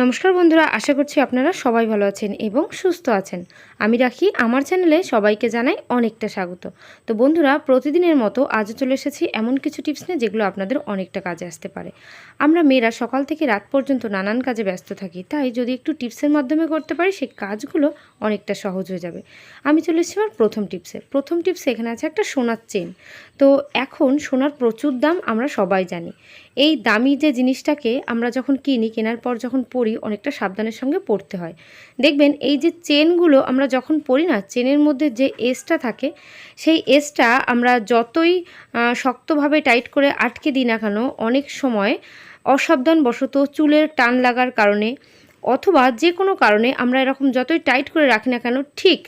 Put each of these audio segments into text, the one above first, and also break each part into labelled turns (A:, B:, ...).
A: নমস্কার বন্ধুরা, আশা করছি আপনারা সবাই ভালো আছেন এবং সুস্থ আছেন। আমি রাখি, আমার চ্যানেলে সবাইকে জানাই অনেকটা স্বাগত। তো বন্ধুরা, প্রতিদিনের মতো আজও চলে এসেছি এমন কিছু টিপস নিয়ে যেগুলো আপনাদের অনেকটা কাজে আসতে পারে। আমরা মেয়েরা সকাল থেকে রাত পর্যন্ত নানান কাজে ব্যস্ত থাকি, তাই যদি একটু টিপসের মাধ্যমে করতে পারি, সেই কাজগুলো অনেকটা সহজ হয়ে যাবে। আমি চলে এসেছি আমার প্রথম টিপসে। প্রথম টিপসে এখানে আছে একটা সোনার চেন তো এখন সোনার প্রচুর দাম, আমরা সবাই জানি। এই দামি যে জিনিসটাকে আমরা যখন কিনি, কেনার পর যখন পরি, অনেকটা সাবধানের সঙ্গে পড়তে হয়। দেখবেন এই যে চেনগুলো আমরা যখন পরি না, চেনের মধ্যে যে এসটা থাকে, সেই এসটা আমরা যতই শক্তভাবে টাইট করে আটকে দিই না কেন, অনেক সময় অসাবধানবশত চুলের টান লাগার কারণে অথবা যে কোনো কারণে আমরা এরকম যতই টাইট করে রাখি না কেন, ঠিক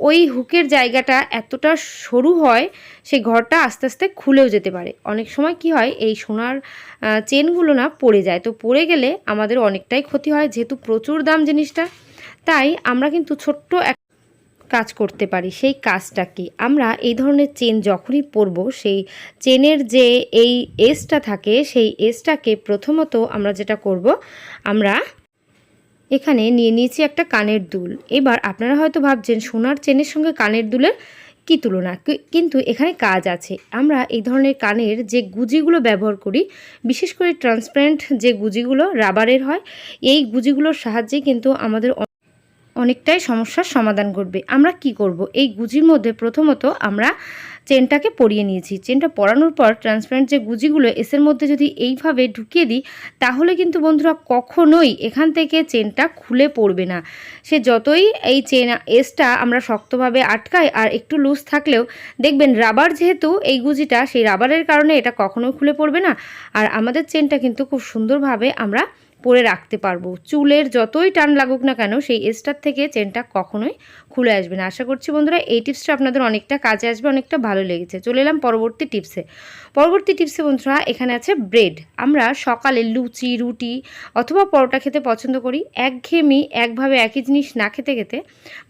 A: ওই হুকের জায়গাটা এতটা সরু হয় সেই ঘরটা আস্তে আস্তে খুলেও যেতে পারে। অনেক সময় কি হয়, এই সোনার চেনগুলো না পড়ে যায়। তো পড়ে গেলে আমাদের অনেকটাই ক্ষতি হয়, যেহেতু প্রচুর দাম জিনিসটা। তাই আমরা কিন্তু ছোট্ট এক কাজ করতে পারি। সেই কাজটা কি? আমরা এই ধরনের চেন যখনই পরব, সেই চেনের যে এই এসটা থাকে, সেই এসটাকে প্রথমত আমরা যেটা করব, আমরা এখানে নিয়ে নিয়েছি একটা কানের দুল। এবার আপনারা হয়তো ভাবছেন, সোনার চেনের সঙ্গে কানের দুলের কী তুলনা? কিন্তু এখানে কাজ আছে। আমরা এই ধরনের কানের যে গুজিগুলো ব্যবহার করি, বিশেষ করে ট্রান্সপারেন্ট যে গুজিগুলো রাবারের হয়, এই গুজিগুলোর সাহায্যে কিন্তু আমাদের অনেকটাই সমস্যার সমাধান করবে আমরা কি করব? এই গুজির মধ্যে প্রথমত আমরা চেনটাকে পরিয়ে নিয়েছি। চেনটা পরানোর পর ট্রান্সপারেন্ট যে গুজিগুলো, এসের মধ্যে যদি এইভাবে ঢুকিয়ে দিই, তাহলে কিন্তু বন্ধুরা কখনোই এখান থেকে চেনটা খুলে পড়বে না। সে যতই এই চেন এসটা আমরা শক্তভাবে আটকাই আর একটু লুজ থাকলেও, দেখবেন রাবার যেহেতু এই গুজিটা, সেই রাবারের কারণে এটা কখনোই খুলে পড়বে না। আর আমাদের চেনটা কিন্তু খুব সুন্দরভাবে আমরা পরে রাখতে পারব। চুলের যতই টান লাগুক না কেন, সেই এসটার থেকে চেনটা কখনোই খুলে আসবে না। আশা করছি বন্ধুরা, এই টিপসটা আপনাদের অনেকটা কাজে আসবে, অনেকটা ভালো লেগেছে। চলে এলাম পরবর্তী টিপসে। পরবর্তী টিপসে বন্ধুরা, এখানে আছে ব্রেড। আমরা সকালে লুচি, রুটি অথবা পরোটা খেতে পছন্দ করি। একঘেয়েমি, একভাবে একই জিনিস না খেতে খেতে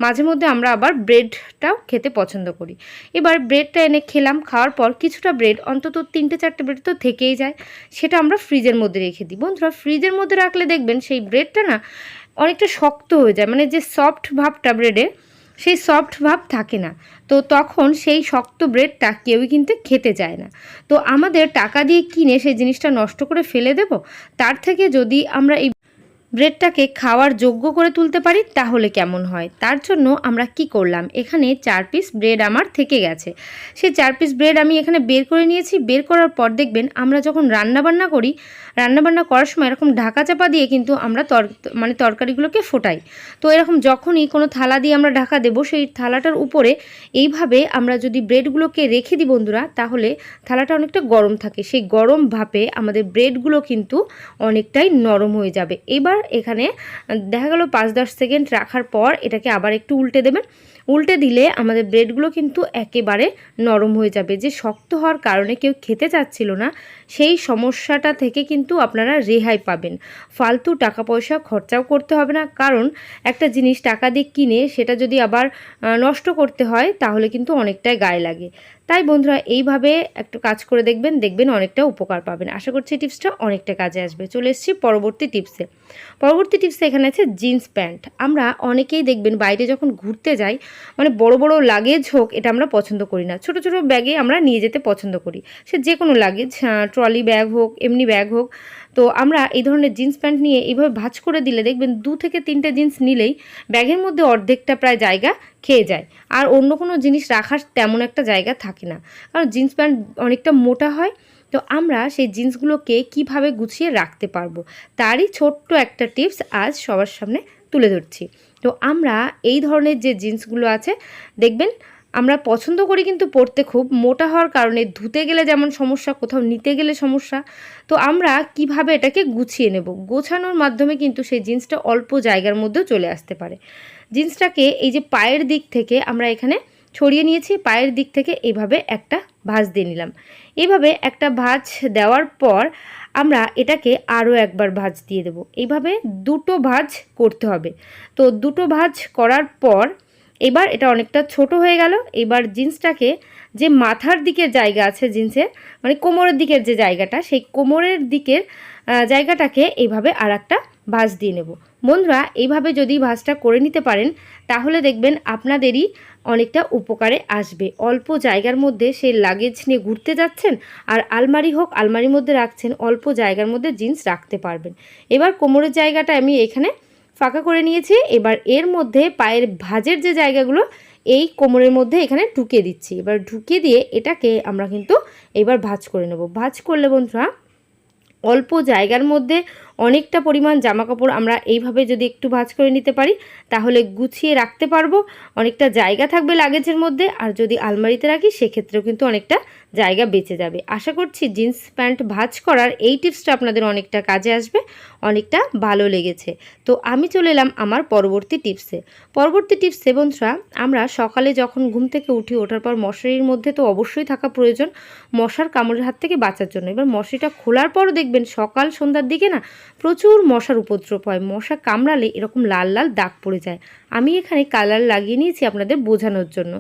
A: মাঝে মধ্যে আমরা আবার ব্রেডটাও খেতে পছন্দ করি। এবার ব্রেডটা এনে খেলাম, খাওয়ার পর কিছুটা ব্রেড, অন্তত তিনটে চারটে ব্রেড তো থেকেই যায়, সেটা আমরা ফ্রিজের মধ্যে রেখে দিই। বন্ধুরা, ফ্রিজের মধ্যে রাখলে দেখবেন সেই ব্রেডটা না অনেকটা শক্ত হয়ে যায়। মানে যে সফট ভাবটা ব্রেডে সেই সফট ভাব থাকে না। তো তখন সেই শক্ত ব্রেডটা কেউই কিন্তু খেতে চায় না। তো আমাদের টাকা দিয়ে কিনে সেই জিনিসটা নষ্ট করে ফেলে দেব, তার থেকে যদি আমরা এই ব্রেডটাকে খাওয়ার যোগ্য করে তুলতে পারি, তাহলে কেমন হয়? তার জন্য আমরা কি করলাম? এখানে চার পিস ব্রেড আমার থেকে গেছে। সেই চার পিস ব্রেড আমি এখানে বের করে নিয়েছি। বের করার পর দেখবেন আমরা যখন রান্নাবান্না করি, রান্নাবান্না করার সময় এরকম ঢাকা চাপা দিয়ে কিন্তু আমরা তর মানে তরকারিগুলোকে ফোটাই। তো এরকম যখনই কোনো থালা দিয়ে আমরা ঢাকা দেবো, সেই থালাটার উপরে এইভাবে আমরা যদি ব্রেডগুলোকে রেখে দিই বন্ধুরা, তাহলে থালাটা অনেকটা গরম থাকে। সেই গরম ভাপে আমাদের ব্রেডগুলো কিন্তু অনেকটাই নরম হয়ে যাবে। এবার এখানে, দেখা গেল পাঁচ দশ সেকেন্ড রাখার পর এটাকে আবার একটু উল্টে দেবেন। উল্টে দিলে আমাদের ব্রেডগুলো কিন্তু একেবারে নরম হয়ে যাবে। যে শক্ত হওয়ার কারণে কেউ খেতে চাচ্ছিল না, সেই সমস্যাটা থেকে কিন্তু আপনারা রেহাই পাবেন। ফালতু টাকা পয়সা খরচাও করতে হবে না। কারণ একটা জিনিস টাকা দিয়ে কিনে সেটা যদি আবার নষ্ট করতে হয়, তাহলে কিন্তু অনেকটাই গায়ে লাগে। তাই বন্ধুরা এইভাবে একটু কাজ করে দেখবেন দেখবেন অনেকটা উপকার পাবেন। আশা করছি টিপসটা অনেকটা কাজে আসবে। চলে এসছি পরবর্তী টিপসে পরবর্তী টিপসে এখানে আছে জিন্স প্যান্ট আমরা অনেকেই দেখবেন বাইরে যখন ঘুরতে যাই মানে বড় বড় লাগেজ হোক, এটা আমরা পছন্দ করি না। ছোট ছোট ব্যাগে আমরা নিয়ে যেতে পছন্দ করি। সে যে কোনো লাগেজ ট্রলি ব্যাগ হোক, এমনি ব্যাগ হোক তো আমরা এই ধরনের জিন্স প্যান্ট নিয়ে এইভাবে ভাঁজ করে দিলে দেখবেন দু থেকে তিনটে জিন্স নিলেই ব্যাগের মধ্যে অর্ধেকটা প্রায় জায়গা খেয়ে যায়। আর অন্য কোনো জিনিস রাখার তেমন একটা জায়গা থাকে না। কারণ জিন্স প্যান্ট অনেকটা মোটা হয়, তো আমরা সেই জিন্সগুলোকে কীভাবে গুছিয়ে রাখতে পারব তারই ছোট্ট একটা টিপস আজ সবার সামনে তুলে ধরছি। তো আমরা এই ধরনের যে জিন্সগুলো আছে, দেখবেন আমরা পছন্দ করি কিন্তু পরতে খুব মোটা হওয়ার কারণে ধুতে গেলে যেমন সমস্যা, কোথাও নিতে গেলে সমস্যা। তো আমরা কীভাবে এটাকে গুছিয়ে নেব? গোছানোর মাধ্যমে কিন্তু সেই জিন্সটা অল্প জায়গার মধ্যেও চলে আসতে পারে। জিন্সটাকে এই যে পায়ের দিক থেকে আমরা এখানে ছড়িয়ে নিয়েছি, পায়ের দিক থেকে এইভাবে একটা ভাঁজ দিয়ে নিলাম। এইভাবে একটা ভাঁজ দেওয়ার পর আমরা এটাকে আরও একবার ভাঁজ দিয়ে দেব। এইভাবে দুটো ভাঁজ করতে হবে। তো দুটো ভাঁজ করার পর এবার এটা অনেকটা ছোট হয়ে গেল। এবার জিন্সটাকে যে মাথার দিকের জায়গা আছে জিন্সের মানে কোমরের দিকের যে জায়গাটা, সেই কোমরের দিকের জায়গাটাকে এইভাবে আর একটা ভাঁজ দিয়ে নেব। বন্ধুরা, এইভাবে যদি ভাঁজটা করে নিতে পারেন, তাহলে দেখবেন আপনাদেরই অনেকটা উপকারে আসবে। অল্প জায়গার মধ্যে সে লাগেজ নিয়ে ঘুরতে যাচ্ছেন, আর আলমারি হোক, আলমারির মধ্যে রাখছেন, অল্প জায়গার মধ্যে জিন্স রাখতে পারবেন। এবার কোমরের জায়গাটা আমি এখানে ফাঁকা করে নিয়েছি। এবার এর মধ্যে পায়ের ভাজের যে জায়গাগুলো, এই কোমরের মধ্যে এখানে ঢুকিয়ে দিচ্ছি। এবার ঢুকিয়ে দিয়ে এটাকে আমরা কিন্তু এবার ভাজ করে নেব। ভাজ করলে বন্ধুরা, অল্প জায়গার মধ্যে অনেকটা পরিমাণ জামা কাপড় আমরা এইভাবে যদি একটু ভাঁজ করে নিতে পারি, তাহলে গুছিয়ে রাখতে পারব। অনেকটা জায়গা থাকবে লাগেজের মধ্যে, আর যদি আলমারিতে রাখি, সেক্ষেত্রেও কিন্তু অনেকটা জায়গা বেঁচে যাবে। আশা করছি জিন্স প্যান্ট ভাঁজ করার এই টিপসটা আপনাদের অনেকটা কাজে আসবে, অনেকটা ভালো লেগেছে। তো আমি চলে এলাম আমার পরবর্তী টিপসে। পরবর্তী টিপসে বন্ধুরা, আমরা সকালে যখন ঘুম থেকে উঠি, ওঠার পর মশারির মধ্যে তো অবশ্যই থাকা প্রয়োজন, মশার কামড়ের হাত থেকে বাঁচার জন্য। এবার মশারিটা খোলার পরও দেখবেন সকাল সন্ধ্যার দিকে না প্রচুর মশার উপদ্রব হয়। মশা কামড়ালে এরকম লাল লাল দাগ পড়ে যায়। আমি এখানে কালার লাগিয়ে নিয়েছি আপনাদের বোঝানোর জন্য।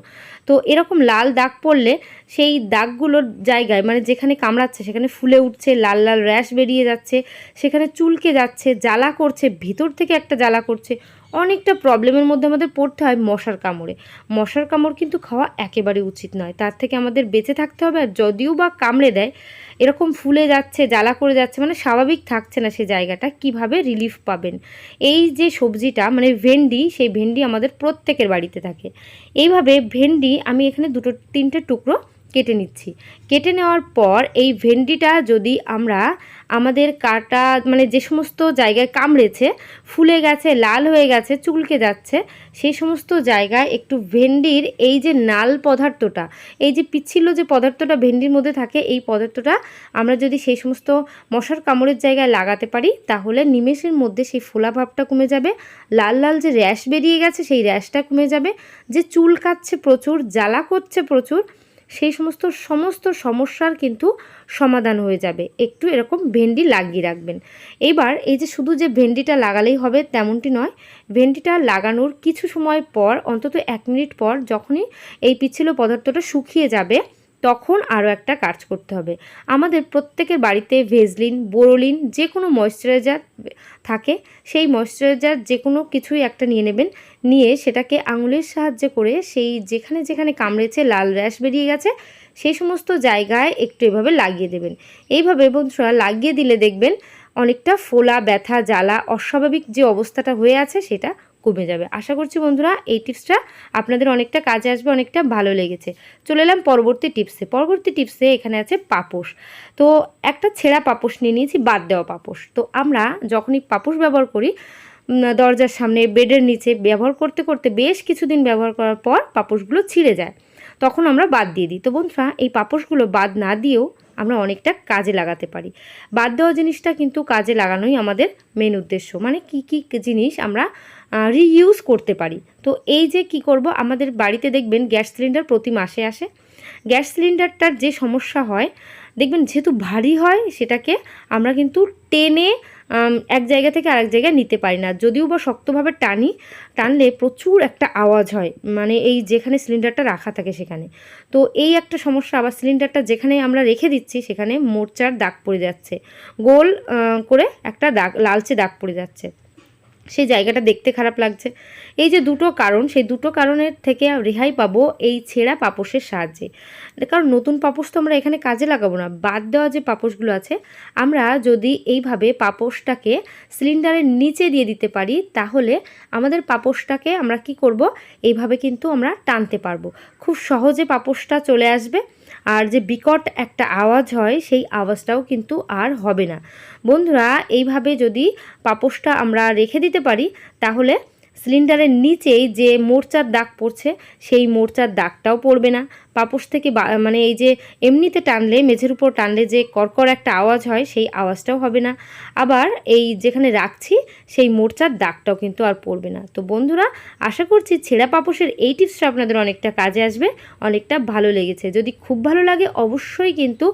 A: তো এরকম লাল দাগ পড়লে সেই দাগগুলোর জায়গায় মানে যেখানে কামড়াচ্ছে, সেখানে ফুলে উঠছে, লাল লাল র্যাশ বেরিয়ে যাচ্ছে, সেখানে চুলকে যাচ্ছে, জ্বালা করছে, ভিতর থেকে একটা জ্বালা করছে অনেকটা প্রবলেমের মধ্যে আমাদের পড়তে হয় মশার কামড়ে। মশার কামড় কিন্তু খাওয়া একেবারে উচিত নয়। তার থেকে আমাদের বেঁচে থাকতে হবে, আর যদিও বা কামড়ে দেয়, এরকম ফুলে যাচ্ছে, জ্বালা করে যাচ্ছে মানে স্বাভাবিক থাকছে না সেই জায়গাটা, কীভাবে রিলিফ পাবেন? এই যে সবজিটা মানে ভেন্ডি, সেই ভেন্ডি আমাদের প্রত্যেকের বাড়িতে থাকে। এইভাবে ভেন্ডি আমি এখানে দুটো, তিনটে টুকরো কেটে নিচ্ছি। কেটে নেওয়ার পর এই ভেন্ডিটা যদি আমরা আমাদের কাটা মানে যে সমস্ত জায়গায় কামড়েছে, ফুলে গেছে, লাল হয়ে গেছে, চুলকে যাচ্ছে সেই সমস্ত জায়গায় একটু ভেন্ডির এই যে নাল পদার্থটা, এই যে পিচ্ছিল যে পদার্থটা ভেন্ডির মধ্যে থাকে, এই পদার্থটা আমরা যদি সেই সমস্ত মশার কামড়ের জায়গায় লাগাতে পারি, তাহলে নিমেষের মধ্যে সেই ফোলা ভাবটা কমে যাবে, লাল লাল যে র্যাশ বেরিয়ে গেছে সেই র্যাশটা কমে যাবে, যে চুল কাচ্ছে প্রচুর, জ্বালা করছে প্রচুর সেই সমস্ত সমস্ত সমস্যার কিন্তু সমাধান হয়ে যাবে। একটু এরকম ভেন্ডি লাগিয়ে রাখবেন। এবার এই যে শুধু যে ভেন্ডিটা লাগালেই হবে তেমনটি নয়, ভেন্ডিটা লাগানোর কিছু সময় পর, অন্তত এক মিনিট পর যখনই এই পিচ্ছিল পদার্থটা শুকিয়ে যাবে তখন আরও একটা কাজ করতে হবে। আমাদের প্রত্যেকের বাড়িতে ভেজলিন, বোরোলিন যে কোনো ময়শ্চারাইজার থাকে, সেই ময়শ্চারাইজার যে কোনো কিছুই একটা নিয়ে নেবেন। নিয়ে সেটাকে আঙুলের সাহায্যে করে সেই যেখানে যেখানে কামড়েছে, লাল র্যাশ বেরিয়ে গেছে, সেই সমস্ত জায়গায় একটু এভাবে লাগিয়ে দেবেন। এইভাবে বন্ধুরা লাগিয়ে দিলে দেখবেন অনেকটা ফোলা, ব্যথা, জ্বালা, অস্বাভাবিক যে অবস্থাটা হয়ে আছে সেটা কমে যাবে। আশা করছি বন্ধুরা এই টিপসটা আপনাদের অনেকটা কাজে আসবে, অনেকটা ভালো লেগেছে। চলে এলাম পরবর্তী টিপসে। পরবর্তী টিপসে এখানে আছে পাপোশ। তো একটা ছেঁড়া পাপোশ নিয়ে নিয়েছি, বাদ দেওয়া পাপোশ। তো আমরা যখনই পাপোশ ব্যবহার করি দরজার সামনে, বেডের নিচে ব্যবহার করতে করতে বেশ কিছুদিন ব্যবহার করার পর পাপোশগুলো ছিঁড়ে যায়। তখন আমরা বাদ দিয়ে দিই। তো বন্ধুরা, এই পাপোশগুলো বাদ না দিয়েও আমরা অনেকটা কাজে লাগাতে পারি। বাদ দেওয়া জিনিসটা কিন্তু কাজে লাগানোই আমাদের মেন উদ্দেশ্য। মানে কি কি জিনিস আমরা রিইউজ করতে পারি। তো এই যে কি করব, আমাদের বাড়িতে দেখবেন গ্যাস সিলিন্ডার প্রতি মাসে আসে। গ্যাস সিলিন্ডারটার যে সমস্যা হয়, দেখবেন যেহেতু ভারী হয়, সেটাকে আমরা কিন্তু টেনে এক জায়গা থেকে আরেক জায়গায় নিতে পারি না। যদিও বা শক্তভাবে টানি, টানলে প্রচুর একটা আওয়াজ হয় মানে এই যেখানে সিলিন্ডারটা রাখা থাকে সেখানে। তো এই একটা সমস্যা, আবার সিলিন্ডারটা যেখানে আমরা রেখে দিচ্ছি সেখানে মোর্চার দাগ পড়ে যাচ্ছে। গোল করে একটা দাগ, লালচে দাগ পড়ে যাচ্ছে। সেই জায়গাটা দেখতে খারাপ লাগছে। এই যে দুটো কারণ, সেই দুটো কারণের থেকে রেহাই পাবো এই ছেঁড়া পাপোশের সাহায্যে। কারণ নতুন পাপোশ তো আমরা এখানে কাজে লাগাবো না, বাদ দেওয়া যে পাপোশগুলো আছে, আমরা যদি এইভাবে পাপোশটাকে সিলিন্ডারের নিচে দিয়ে দিতে পারি, তাহলে আমাদের পাপোশটাকে আমরা কি করব? এইভাবে কিন্তু আমরা টানতে পারব। খুব সহজে পাপোশটা চলে আসবে, আর যে বিকট একটা আওয়াজ হয়, সেই আওয়াজটাও কিন্তু আর হবে না। বন্ধুরা, এইভাবে যদি পাপোশটা আমরা রেখে দিতে পারি, তাহলে সিলিন্ডারের নিচেই যে মোর্চার দাগ পড়ছে, সেই মোর্চার দাগটাও পড়বে না। পাপোশ থেকে মানে এই যে এমনিতে টানলে, মেঝের উপর টানলে যে কড়কড় একটা আওয়াজ হয়, সেই আওয়াজটাও হবে না। আবার এই যেখানে রাখছি, সেই মোর্চার দাগটাও কিন্তু আর পড়বে না। তো বন্ধুরা, আশা করছি ছেঁড়া পাপোশের এই টিপসটা আপনাদের অনেকটা কাজে আসবে, অনেকটা ভালো লেগেছে। যদি খুব ভালো লাগে, অবশ্যই কিন্তু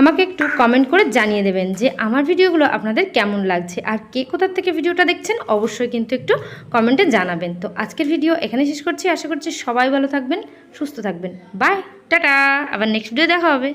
A: আমাকে একটু কমেন্ট করে জানিয়ে দেবেন যে আমার ভিডিওগুলো আপনাদের কেমন লাগছে। আর কে কোথার থেকে ভিডিওটা দেখছেন অবশ্যই কিন্তু একটু কমেন্টে জানাবেন। তো আজকের ভিডিও এখানে শেষ করছি। আশা করছি সবাই ভালো থাকবেন, সুস্থ থাকবেন। Bye tata. আবার নেক্সট ভিডিও দেখা হবে।